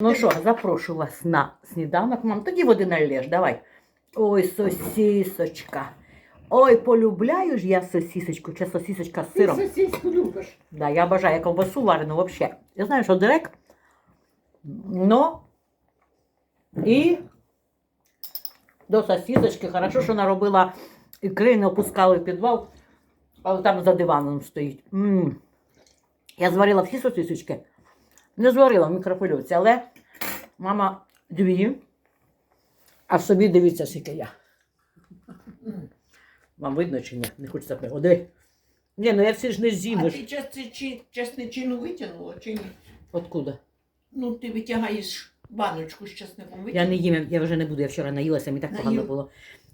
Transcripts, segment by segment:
Ну що, запрошу вас на сніданок, мам. Тоді води налєш, давай. Ой, сосісочка. Ой, полюбляю ж я сосісочку, чи сосісочка з Ти сиром. сосиску любиш. Да, я обожаю ковбасу варену вообще. Я знаю, що дирек, но і до сосісочки. Хорошо, що наробила ікри, не опускали в підвал, але там за диваном стоїть. м Я зварила всі сосисочки. Не зварила в мікрохвильовці, але мама дві. А в собі дивіться, скільки я. Вам видно чи ні? Не хочеться пригоди. Ні, ну я всі ж не А з'їм. ти частичі- часничину витягнула чи ні? Откуда? Ну, ти витягаєш баночку з часником. Я не їм, я- вже не буду, я вчора наїлася, мені так Наїв. погано було.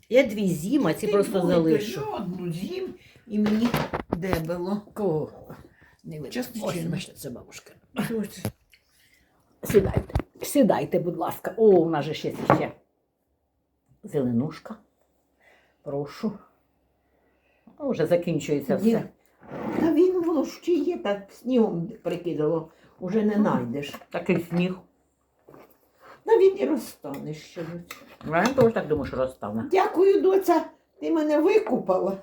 Я дві з'їм, а ці Ти просто залишу. Я одну з'їм і мені де було. Кого? Не видно. Ось, бачите, це бабушка. Сідайте, сідайте, будь ласка. О, у нас же ще ще зеленушка. Прошу. О, Вже закінчується Ні. все. Та він воно ще є, так снігом прикидало, уже не знайдеш. Такий сніг. Та він і розтане ще. доця. Я теж так думаю, що розтане. Дякую, доця, ти мене викупала.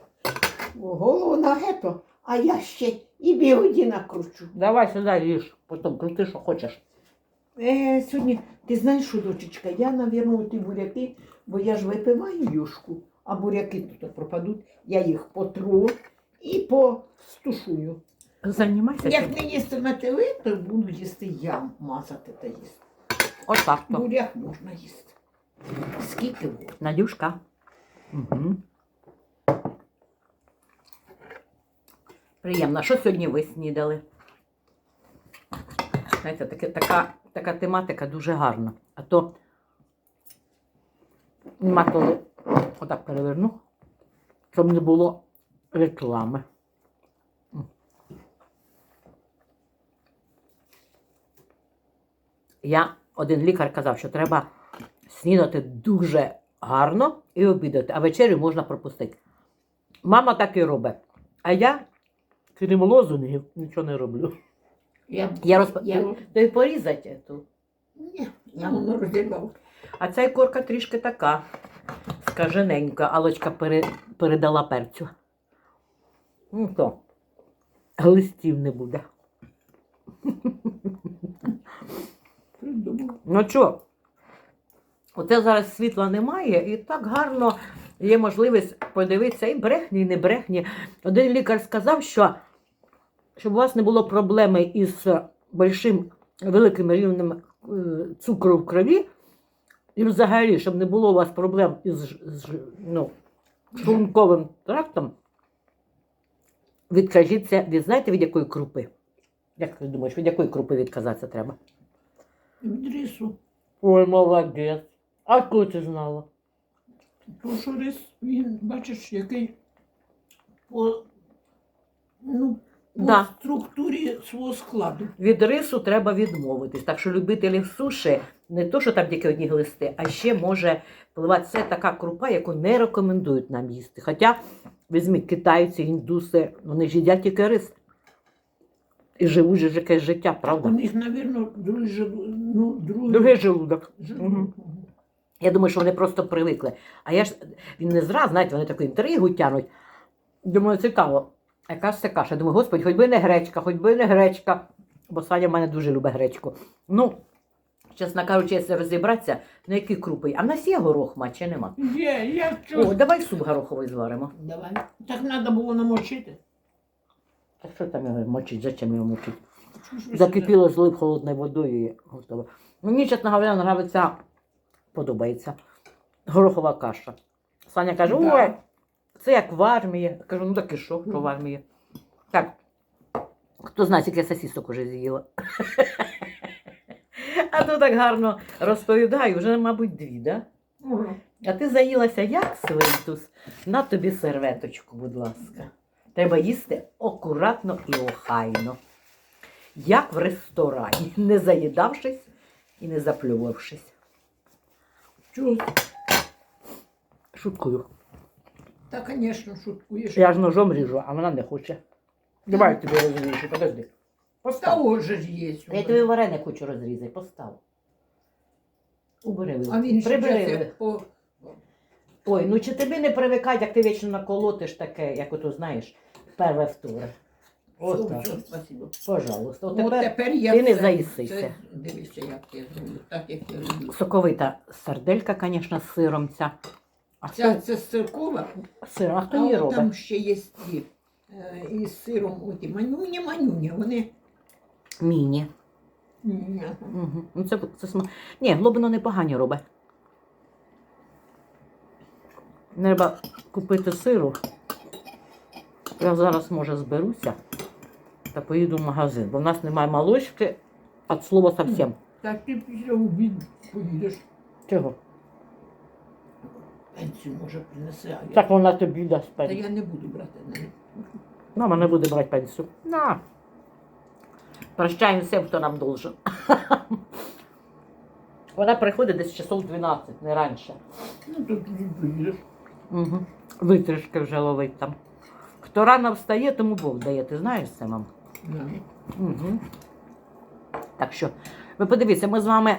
Голову на гето, а я ще і бігоді накручу. Давай сюди їж, потім крути, що хочеш. Е, сьогодні, ти знаєш що, дочечка, я, навірно, ті буряки, бо я ж випиваю юшку, а буряки тут пропадуть, я їх потру і постушую. Займайся. Як не їстимете ви, то буду їсти я мазати та їсти. Отак. Буряк можна їсти. Скільки? Надюшка. Угу. Приємно. Що сьогодні ви снідали? Знаєте, таке, така, така тематика дуже гарна. А то нема коли отак переверну, щоб не було реклами. Я один лікар казав, що треба снідати дуже гарно і обідати, а вечерю можна пропустити. Мама так і робить. А я, крім лозунгів, нічого не роблю. Я, Я розп... я, То й порізати ту. Ні, я воно розірвав. А ця корка трішки така скажененька, Алочка пере... передала перцю. Ну то, листів не буде. Придумав. Ну що, оце зараз світла немає, і так гарно є можливість подивитися і брехні, і не брехні. Один лікар сказав, що щоб у вас не було проблеми із большим великим рівнем е, цукру в крові, і взагалі, щоб не було у вас проблем із ну, шлунковим трактом, відкажіться від знаєте від якої крупи? Як ти думаєш, від якої крупи відказатися треба? Від рису. Ой, молодець. А коли ти знала? Тому що рис, він, бачиш, який по, ну, по Да. структурі свого складу. Від рису треба відмовитись. Так що любителів суші не то, що там тільки одні глисти, а ще може впливати. Це така крупа, яку не рекомендують нам їсти. Хоча, візьміть, китайці, індуси, вони ж їдять тільки рис. І живуть же якесь життя, правда? У них, мабуть, другий ну, другий Другий желудок. желудок. Мгм. Я думаю, що вони просто привикли. А я ж він не зраз, знаєте, вони таку інтригу тянуть. Думаю, цікаво. Яка ж це каша? Думаю, господи, хоч би не гречка, хоч би не гречка. Бо Саня в мене дуже любить гречку. Ну, чесно кажучи, якщо розібратися, на які крупи. А в нас є горох, ма, чи нема? Є, я О, чого? давай суп гороховий зваримо. Давай. Так треба було намочити. А що там його мочить? Зачем його мочити? Ви Закипіло, злив холодною водою і готово. Мені, чесно говоря, нравиться, подобається. Горохова каша. Саня каже, Да. ой, це як в армії. Я кажу, ну так і що, що в армії. Так, хто знає, скільки я сосісок уже з'їла. А то так гарно розповідаю, вже, мабуть, дві, да? А ти заїлася як свинтус? На тобі серветочку, будь ласка. Треба їсти акуратно і охайно. Як в ресторані, не заїдавшись і не заплювавшись. Чого? Шуткую. Та, звісно, шуткуєш. Я ж ножом ріжу, а вона не хоче. Давай я тобі розріжу, подожди. Та Постав. ось же ж є. Я тобі вареник хочу розрізати, постав. Убери. А він ще Прибери вилку. по... Ой, ну чи тобі не привикать, як ти вічно наколотиш таке, як ото знаєш, перве вторе. От так. все, спасибо. Пожалуйста. От От тепер тепер я ти не заїсися. це Дивися, як я зроблю, так як я люблю. соковита сарделька, звісно, з сиром ця. А Ця хто це сиркова, сир, а хто а її от робить? там ще є ті, е, із сиром оті манюня, манюня, вони... Міні. Ні, Угу. Ну, це, це сма... Ні, глобино непогані робить. Треба купити сиру. Я зараз, може, зберуся та поїду в магазин, бо в нас немає молочки, від слова зовсім. Так ти після обіду поїдеш, Чого? Пенсію може принесе, а я... Так вона тобі дасть Та пенсію. я не буду брати навіть. Мама не буде брати пенсію. На. Прощаємо всім, хто нам должен. Вона приходить десь часов 12, не раніше. Ну, то тоді поїдеш. Угу. Витрішки вже ловить там. Хто рано встає, тому Бог дає. Ти знаєш це, мам? Да. Угу. Так що, ви подивіться, ми з вами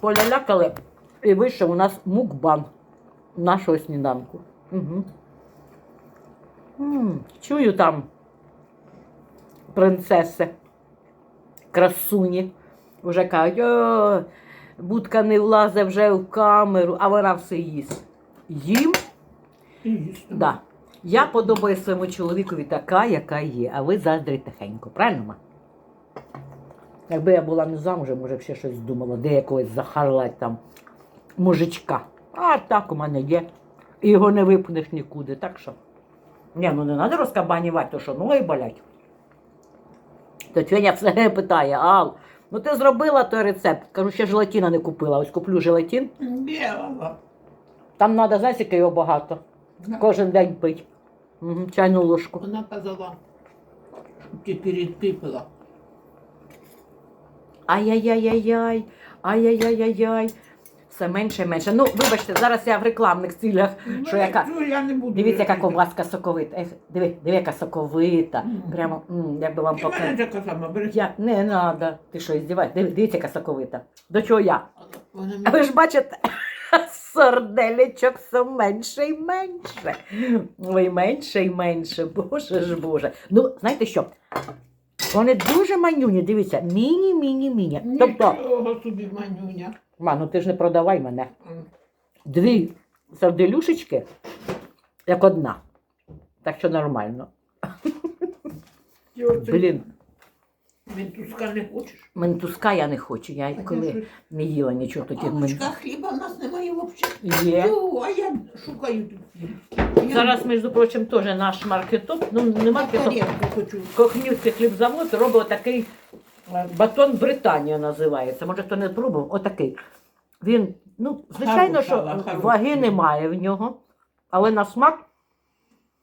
полялякали і вийшов у нас мукбан нашого сніданку. Угу. м чую там принцеси, красуні. Вже кажуть, о, будка не влазить вже в камеру, а вона все їсть. Їм І їсти. Да. Я подобаю своєму чоловікові така, яка є, а ви заздрите тихенько, правильно? ма? Якби я була не замужем, може б ще щось думала, де якогось захарлать там мужичка. А так у мене є. І його не випнеш нікуди. Так що. Ні, ну не треба розкабанювати, то що ноги болять. То все питає, Ал, ну ти зробила той рецепт. Кажу, ще желатина не купила. Ось куплю желатин. Біла. Там треба, знаєш, яке його багато. Да. Кожен день пить. Угу, чайну ложку. Вона казала, щоб тільки рідки пила. Ай-яй-яй-яй-яй, ай-яй-яй-яй-яй. Все менше і менше. Ну, вибачте, зараз я в рекламних цілях. Що яка- Ну, я не буду. Дивіться, яка ковбаска соковита. Ех, Диви, диви, яка соковита. Прямо, м, як би вам І мене показати. така сама, бери. Я, не надо. Ти що, здіваєш? Диви, дивіться, яка соковита. До чого я? Вона А ви ж бачите, сарделечок все менше і менше. Ой, менше і менше. Боже ж Боже. Ну, знаєте що? Вони дуже манюні, дивіться, міні-міні-міні. Тобто, Нічого собі, манюня. Ма, ну ти ж не продавай мене. Дві сарделюшечки, як одна. Так що нормально. Блін, Ментуска не хочеш? ментуска я не хочу. Я коли не їла нічого таких ментуска. хліба в нас немає взагалі. Є. А я шукаю тут хліб. Зараз, між прочим, теж наш маркетоп, ну не маркетоп, тарілку хочу. Кохнівський хлібзавод робить такий батон Британія називається. Може, хто не пробував, отакий. Він, ну, звичайно, що хороша. ваги немає в нього, але на смак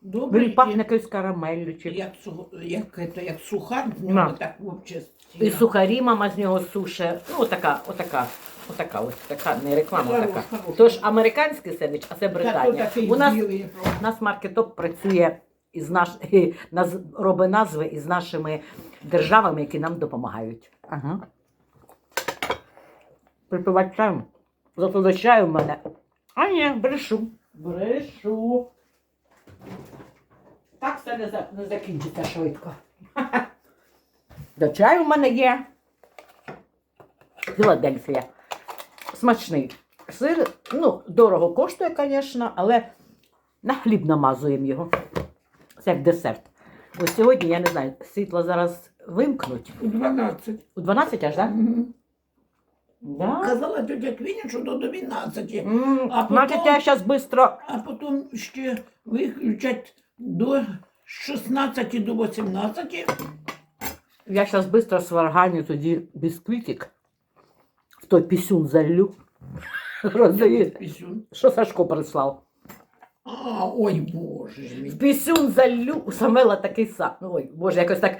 Добре, він пахне якоюсь карамеллю. Чи... як, су- як, это, як сухар, з На. так взагалі. І сухарі мама з нього суше. Ну, отака, отака, отака ось така, не реклама така. Тож американський сендвіч, а це Британія. У нас У нас маркетоп працює із наш наз, робить назви із нашими державами, які нам допомагають. Ага. Припивати чаєм. Зато за чаю в мене. А ні, брешу. Брешу. Так все не, за- не закінчиться швидко. До чаю в мене є. Філадельфія. Смачний сир. Ну, дорого коштує, звісно, але на хліб намазуємо його. Це як десерт. Ось сьогодні, я не знаю, світло зараз вимкнуть. У 12. У 12 аж, так? Мгм. Да? Казала тетя Квіня, що до 12. М, А Значить, потім- я зараз швидко. А потім ще виключать до 16 до 18. Я зараз швидко сварганю тоді бісквітик. В той пісюн залю. Роздаю. Пісюн. Що Сашко прислав? А, ой, боже ж мій. Пісюн залю. У Самвела такий самий. Ой, боже, якось так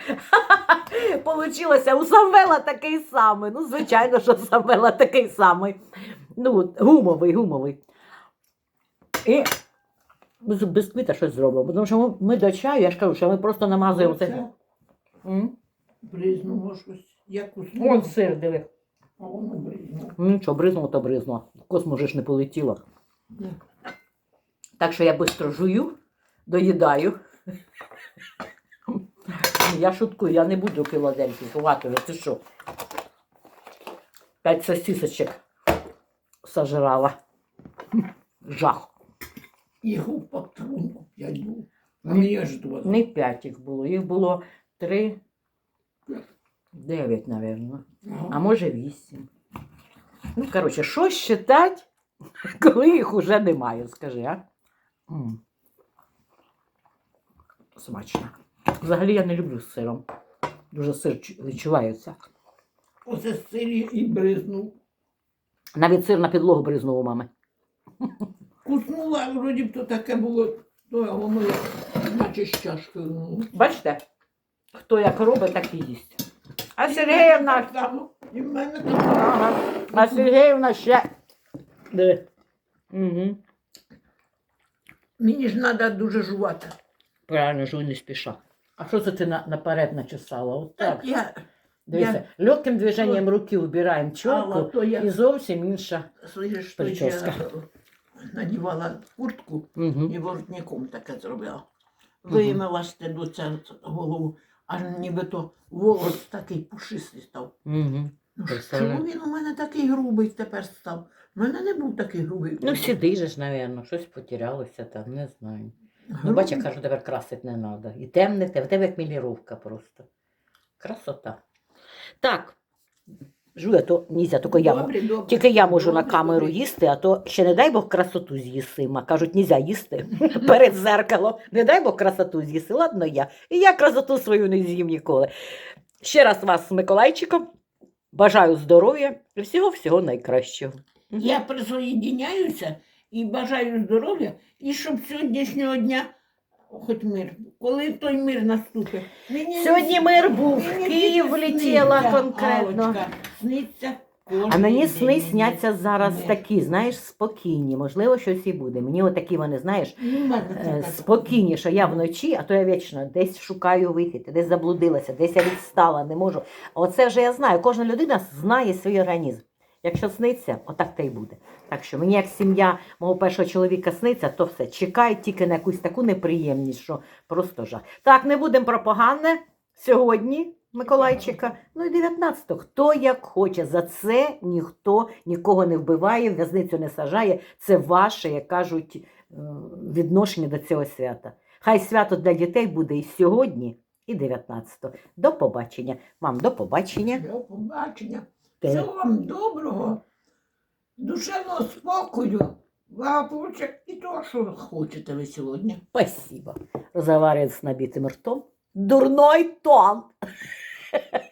получилося. У Самвела такий самий. Ну, звичайно, що у Самвела такий самий. Ну, гумовий, гумовий. І з бісквіта щось зробимо. Тому що ми, до чаю, я ж кажу, що ми просто намазуємо це. Бризнуло щось. Як у Вон сир, диви. А воно бризнуло. Ну нічого, бризнуло, то бризнуло. В космос же ж не полетіло. Ні. Так що я швидко жую, доїдаю. Я шуткую, я не буду Філадельфію кувати, ти що? П'ять сосисочок сожрала. Жах. Їх у патрунку п'ять було. Мені ж два. Не п'ять їх було, їх було три, дев'ять, мабуть. А може вісім. Ну, коротше, що считать, коли їх уже немає, скажи, а? М. Смачно. Взагалі я не люблю з сиром. Дуже сир чу- відчувається. Оце сирі і бризнув. Навіть сир на підлогу бризнув у мами. Куснула, вроді б то таке було, то а воно наче з чашкою. Бачите, хто як робить, так і їсть. А Сергіївна, І в мене так. ага. а Сергіївна ще. Диви. Угу. Мені ж треба дуже жувати. Правильно, жуй не спіша. А що це ти на, наперед начесала? От так. Так, я, Дивіться, легким движенням руки убираємо Алла, чолку то я і зовсім інша. Слышиш, то я Прическа. надівала куртку Угу. і воротником таке зробила. Виймила до це голову, аж нібито волос такий пушистий став. Угу. Ну, Представляю. чому він у мене такий грубий тепер став? У мене не був такий грубий. Ну, сюди же ж, напевно, щось потерялося там, не знаю. Ну, Грубий. бач, я кажу, тепер красити не треба. І темне, те, в тебе як міліровка просто. Красота. Так. Жуя, то нельзя, тільки я. Добре, добре. Тільки я можу на Добре, камеру добре. їсти, а то ще не дай Бог красоту з'їсима. Кажуть, нельзя їсти перед зеркалом. Не дай Бог красоту з'їси. Ладно я. І я красоту свою не з'їм ніколи. Ще раз вас з Миколайчиком. Бажаю здоров'я і всього-всього найкращого. Я присоєдиняюся і бажаю здоров'я, і щоб сьогоднішнього дня, хоч мир, коли той мир наступить. Мені Сьогодні мир був, в Київ влетіла конкретно. Аллочка, сниться кожен А мені день сни сняться зараз Мир. такі, знаєш, спокійні. Можливо, щось і буде. Мені отакі вони, знаєш, Ну, е, спокійні, що я вночі, а то я вічно десь шукаю вихід, десь заблудилася, десь я відстала, не можу. А Оце вже я знаю. Кожна людина знає свій організм. Якщо сниться, отак те й буде. Так що мені як сім'я мого першого чоловіка сниться, то все. Чекай тільки на якусь таку неприємність, що просто жах. Так, не будемо про погане сьогодні, Миколайчика. Ну і 19-го. Хто як хоче. За це ніхто нікого не вбиває, в'язницю не сажає. Це ваше, як кажуть, е, відношення до цього свята. Хай свято для дітей буде і сьогодні, і 19-го. До побачення. Мам, до побачення. До побачення. Те. Всього вам доброго, душевного спокою, благополуччя і того, що хочете ви сьогодні. Спасибо. Разговаривает с набитым ртом. Дурной тон.